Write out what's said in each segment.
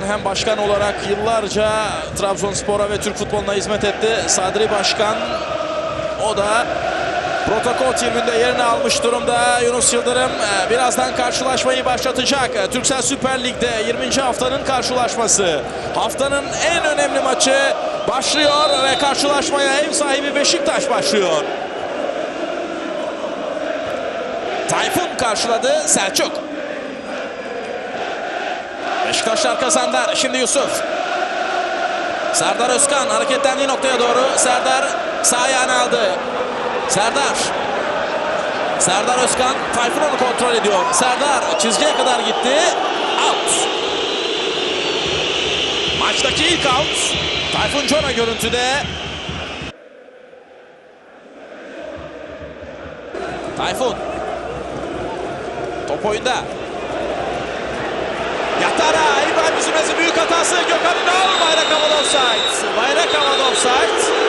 ardından hem başkan olarak yıllarca Trabzonspor'a ve Türk futboluna hizmet etti. Sadri Başkan o da protokol timinde yerini almış durumda. Yunus Yıldırım e, birazdan karşılaşmayı başlatacak. Türksel Süper Lig'de 20. haftanın karşılaşması. Haftanın en önemli maçı başlıyor ve karşılaşmaya ev sahibi Beşiktaş başlıyor. Tayfun karşıladı Selçuk. Beşiktaşlar kazandı. Şimdi Yusuf. Serdar Özkan hareketlendiği noktaya doğru. Serdar sağ ayağını aldı. Serdar. Serdar Özkan Tayfun kontrol ediyor. Serdar çizgiye kadar gitti. Out. Maçtaki ilk out. Tayfun Cona görüntüde. Tayfun. Top oyunda. Yatara İbrahim Üzülmez'in büyük hatası Gökhan Ünal bayrak havada offside. Bayrak havada offside.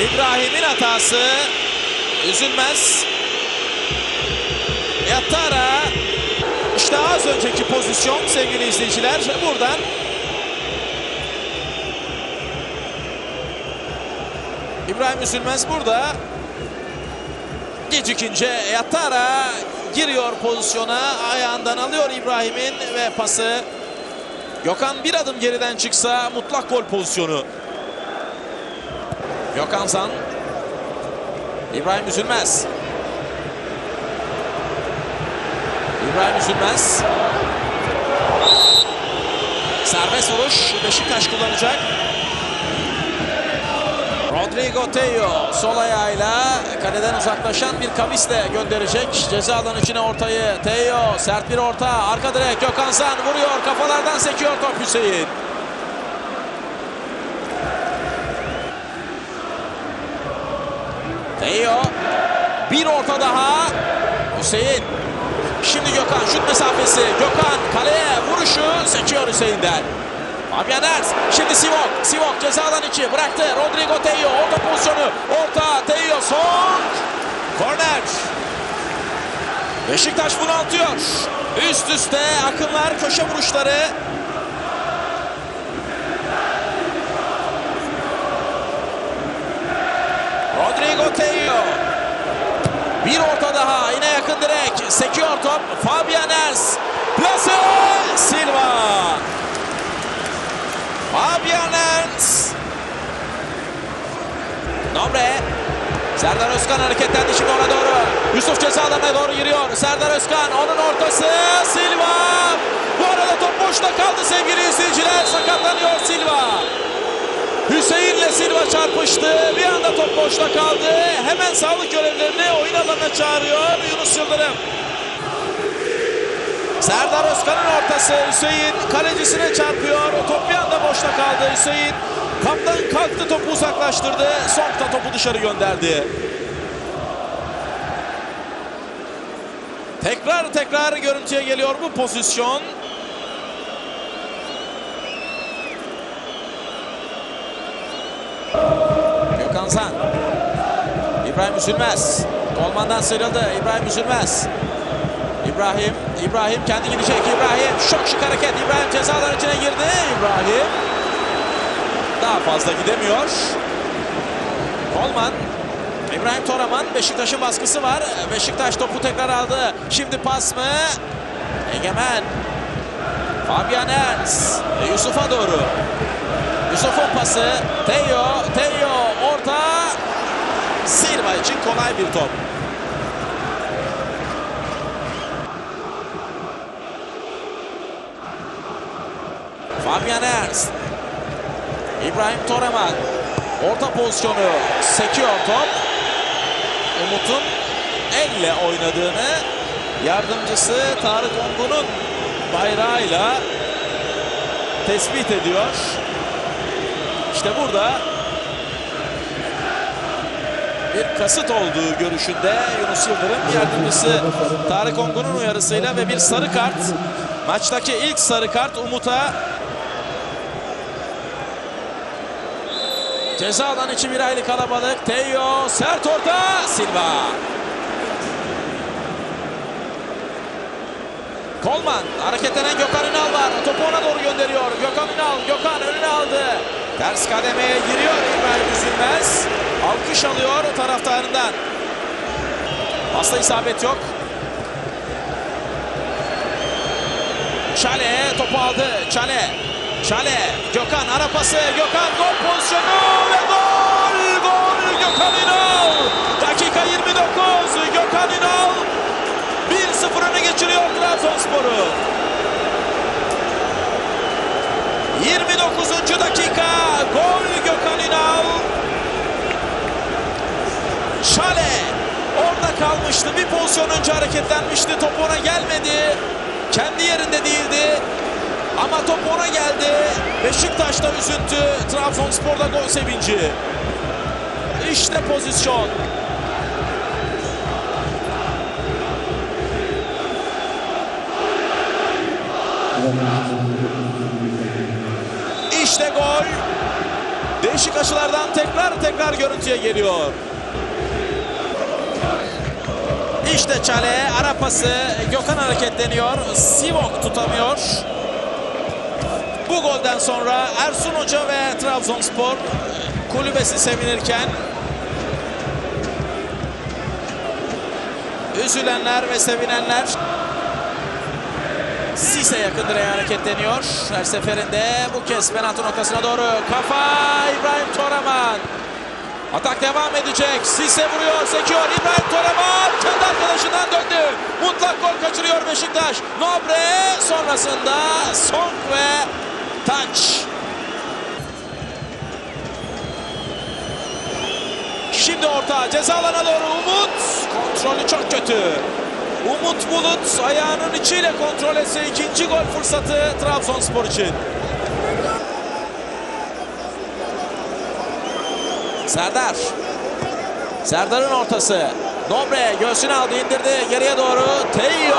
İbrahim'in hatası Üzülmez. Yatara işte az önceki pozisyon sevgili izleyiciler buradan İbrahim Üzülmez burada gecikince Yatara giriyor pozisyona. Ayağından alıyor İbrahim'in ve pası. Gökhan bir adım geriden çıksa mutlak gol pozisyonu. Gökhan Zan. İbrahim Üzülmez. İbrahim Üzülmez. Serbest vuruş Beşiktaş kullanacak. Rodrigo Teyo sol ayağıyla kaleden uzaklaşan bir kavisle gönderecek. Ceza alanı içine ortayı. Teyo sert bir orta. Arka direk Gökhan Zan vuruyor. Kafalardan sekiyor top Hüseyin. Teyo bir orta daha. Hüseyin. Şimdi Gökhan şut mesafesi. Gökhan kaleye vuruşu seçiyor Hüseyin'den. Fabian Ers. Şimdi Sivok. Sivok cezadan içi bıraktı. Rodrigo Teyo. Orta pozisyonu. Orta Teyo. Son. Korner. Beşiktaş bunaltıyor. Üst üste akınlar köşe vuruşları. Rodrigo Teyo. Bir orta daha. Yine yakın direk. Sekiyor top. Fabian Ers. Plase. Silva. Fabian Ernst. Nomre. Serdar Özkan hareketlendi şimdi ona doğru. Yusuf ceza alanına doğru giriyor. Serdar Özkan onun ortası. Silva. Bu arada top boşta kaldı sevgili izleyiciler. Sakatlanıyor Silva. Hüseyin'le Silva çarpıştı. Bir anda top boşta kaldı. Hemen sağlık görevlerini oyun alanına çağırıyor Yunus Yıldırım. Serdar Özkan'ın ortası Hüseyin kalecisine çarpıyor. Top bir anda boşta kaldı Hüseyin. Kaptan kalktı topu uzaklaştırdı. Song'da topu dışarı gönderdi. Tekrar tekrar görüntüye geliyor bu pozisyon. Gökhan Zan. İbrahim Üzülmez. Kolmandan sıyrıldı. İbrahim Üzülmez. İbrahim, İbrahim kendi gidecek. İbrahim çok şık hareket. İbrahim cezalar içine girdi. İbrahim daha fazla gidemiyor. Kolman, İbrahim Toraman Beşiktaş'ın baskısı var. Beşiktaş topu tekrar aldı. Şimdi pas mı? Egemen. Fabian Ernst. Yusuf'a doğru. Yusuf'un pası. Teyo, Teyo orta. Silva için kolay bir top. Fabian Ernst. İbrahim Toreman. Orta pozisyonu sekiyor top. Umut'un elle oynadığını yardımcısı Tarık Ongun'un bayrağıyla tespit ediyor. İşte burada bir kasıt olduğu görüşünde Yunus Yıldırım yardımcısı Tarık Ongun'un uyarısıyla ve bir sarı kart maçtaki ilk sarı kart Umut'a Ceza alan içi bir aylık kalabalık. Teyo sert orta Silva. Kolman hareketlenen Gökhan Ünal var. Topu ona doğru gönderiyor. Gökhan Ünal. Gökhan önüne aldı. Ters kademeye giriyor İbrahim Üzülmez. Alkış alıyor taraftarından. Pasta isabet yok. Çale topu aldı. Çale. Çale. Gökhan ara pası. Gökhan gol pozisyonu ve gol. Gol Gökhan Ünal. Dakika 29. Gökhan Ünal 1-0 öne geçiriyor Trabzonspor'u. 29. dakika gol Gökhan Ünal. Şale orada kalmıştı. Bir pozisyon önce hareketlenmişti. Top ona gelmedi. Kendi yerinde değildi. Ama top ona geldi. Beşiktaş'ta üzüntü. Trabzonspor'da gol sevinci. İşte pozisyon. İşte gol. Değişik açılardan tekrar tekrar görüntüye geliyor. İşte Çale ara pası Gökhan hareketleniyor. Sivok tutamıyor. Golden sonra Ersun Hoca ve Trabzonspor kulübesi sevinirken üzülenler ve sevinenler Sise yakın direğe hareketleniyor. Her seferinde bu kez penaltı noktasına doğru. Kafa İbrahim Toraman. Atak devam edecek. Sise vuruyor, sekiyor. İbrahim Toraman kendi arkadaşından döndü. Mutlak gol kaçırıyor Beşiktaş. Nobre sonrasında Song ve Taç. Şimdi orta ceza alana doğru Umut. Kontrolü çok kötü. Umut Bulut ayağının içiyle kontrol etse ikinci gol fırsatı Trabzonspor için. Serdar. Serdar'ın ortası. Nobre göğsüne aldı indirdi geriye doğru. Teo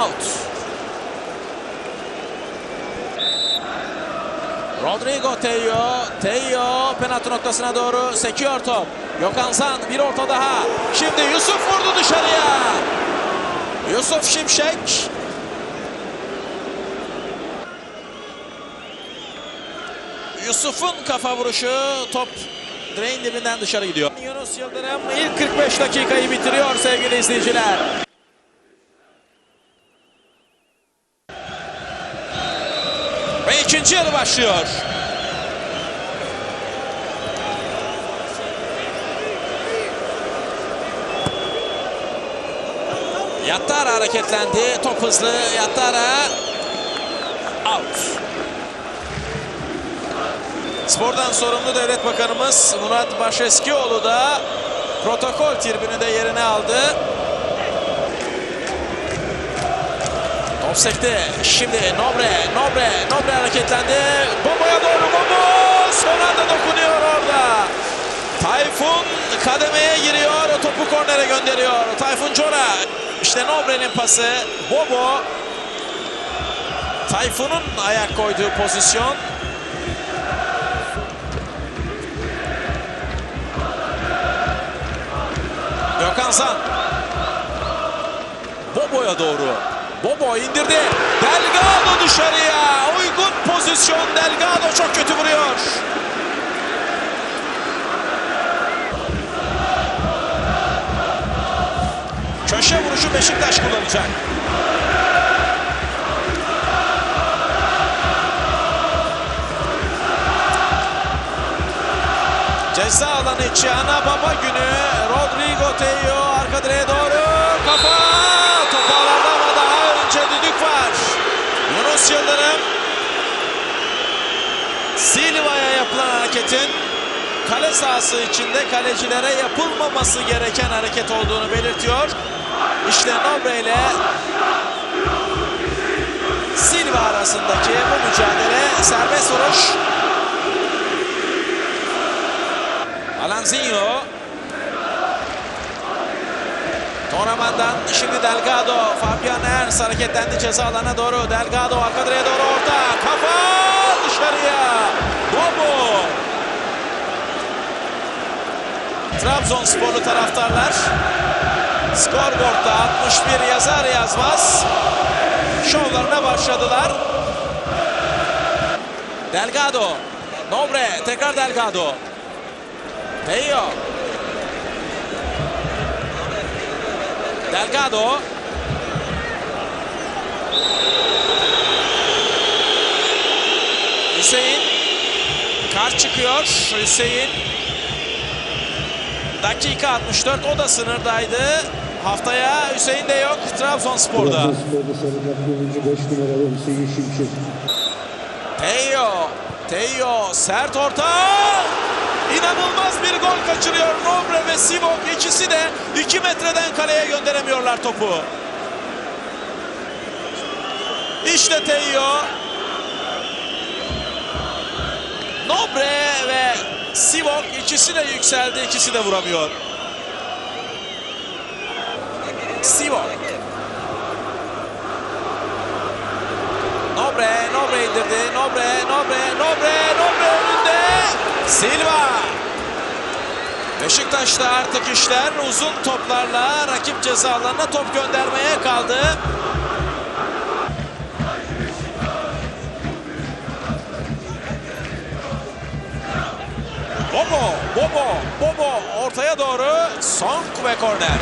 out. Rodrigo Teo. Teo penaltı noktasına doğru sekiyor top. Gökhan San bir orta daha. Şimdi Yusuf vurdu dışarıya. Yusuf Şimşek. Yusuf'un kafa vuruşu top direğin dibinden dışarı gidiyor. Yunus Yıldırım ilk 45 dakikayı bitiriyor sevgili izleyiciler. Ve ikinci yarı başlıyor. Yattara hareketlendi. Top hızlı. Yattara out. Spordan sorumlu devlet bakanımız Murat Başeskioğlu da protokol tribünü de yerine aldı. Top sekti. Şimdi Nobre, Nobre, Nobre hareketlendi. Bobo'ya doğru Bobo. Son anda dokunuyor orada. Tayfun kademeye giriyor. Topu kornere gönderiyor. Tayfun Cora. İşte Nobre'nin pası. Bobo. Tayfun'un ayak koyduğu pozisyon. Gökhan San. Bobo'ya doğru. Bobo indirdi. Delgado dışarıya. Uygun pozisyon. Delgado çok kötü vuruyor. Köşe vuruşu Beşiktaş kullanacak. Ceza alanı içi ana baba günü. Rodrigo Teo arka direğe doğru. Kafa. Top ağlarda ama daha önce düdük var. Yunus Yıldırım. Silva'ya yapılan hareketin kale sahası içinde kalecilere yapılmaması gereken hareket olduğunu belirtiyor. İşte Nobre ile Silva arasındaki bu mücadele serbest vuruş. Alanzinho. Toraman'dan şimdi Delgado. Fabian Ernst hareketlendi ceza alana doğru. Delgado arka direğe doğru orta. Kafa dışarıya. Bobo. Trabzonsporlu taraftarlar skorboardta 61 yazar yazmaz başladılar. Delgado. Nobre. Tekrar Delgado. Peyo. Delgado. Hüseyin. Kart çıkıyor. Hüseyin. Dakika 64. O da sınırdaydı. Haftaya Hüseyin de yok. Trabzonspor'da. Trabzonspor'da sarı kart oyuncu 5 numaralı Hüseyin Şimşek. Teyo. Teyo. Sert orta. İnanılmaz bir gol kaçırıyor. Nobre ve Sivok ikisi de 2 metreden kaleye gönderemiyorlar topu. İşte Teyo. Nobre ve Sivok ikisi de yükseldi. ikisi de vuramıyor. Sivok. Nobre, Nobre indirdi. Nobre, Nobre, Nobre, Nobre önünde. Silva. Beşiktaş'ta artık işler uzun toplarla rakip ceza alanına top göndermeye kaldı. Ve korner.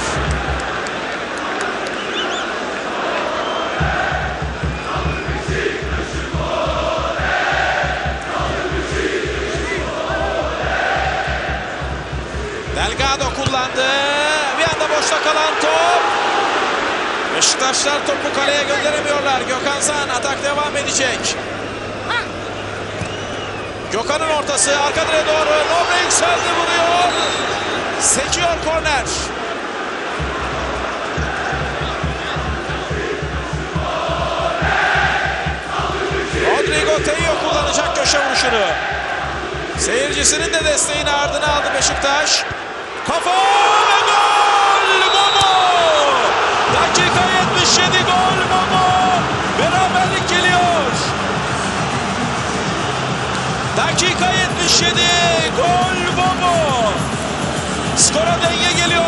Delgado kullandı. Bir anda boşta kalan top. Beşiktaşlar topu kaleye gönderemiyorlar. Gökhan Zan atak devam edecek. Gökhan'ın ortası arka direğe doğru. Nobre yükseldi vuruyor. Seçiyor korner. Rodrigo Teio kullanacak köşe vuruşunu. Seyircisinin de desteğini ardına aldı Beşiktaş. Kafa ve gol! Momo! Dakika 77 gol Momo! Beraberlik geliyor. Dakika 77 Skora denge geliyor 1-1.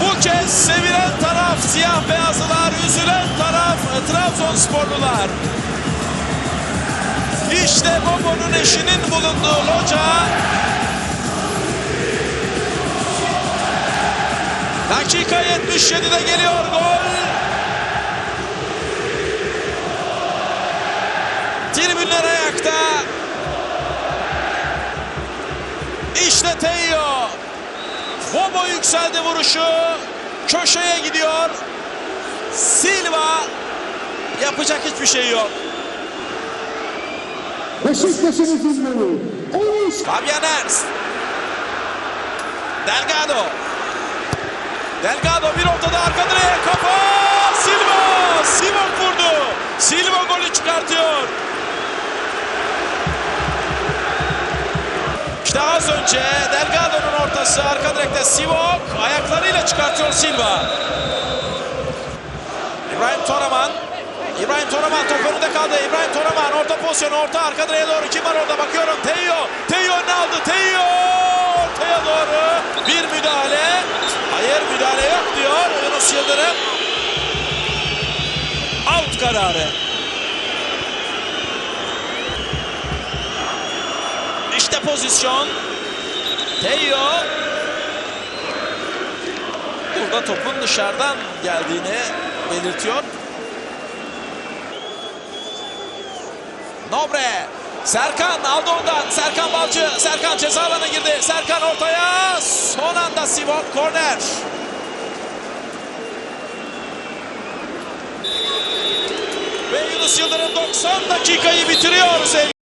Bu kez sevilen taraf siyah beyazlılar, üzülen taraf Trabzonsporlular. İşte Bobo'nun eşinin bulunduğu loca. Dakika 77'de geliyor gol. Tribünler ayakta. İşte Teyo. Bobo yükseldi vuruşu. Köşeye gidiyor. Silva yapacak hiçbir şey yok. Beşiktaş'ın. Oğuz Fabian Ernst. Delgado. Delgado bir ortada arka direğe kafa. Silva. Silva vurdu. Silva golü çıkartıyor. İşte az önce Delgado'nun ortası arka direkte Sivok ayaklarıyla çıkartıyor Silva. İbrahim Toraman. İbrahim Toraman top önünde kaldı. İbrahim Toraman orta pozisyonu orta arka direğe doğru. Kim var orada bakıyorum. Teyo. Teyo önüne aldı. Teyo ortaya doğru bir müdahale. Hayır müdahale yok diyor Yunus Yıldırım. Out kararı. İşte pozisyon. Teyo. Burada topun dışarıdan geldiğini belirtiyor. Nobre. Serkan aldı ondan. Serkan Balcı. Serkan ceza alanına girdi. Serkan ortaya. Son anda Sivok korner. Ve Yunus Yıldırım 90 dakikayı bitiriyor sevgili.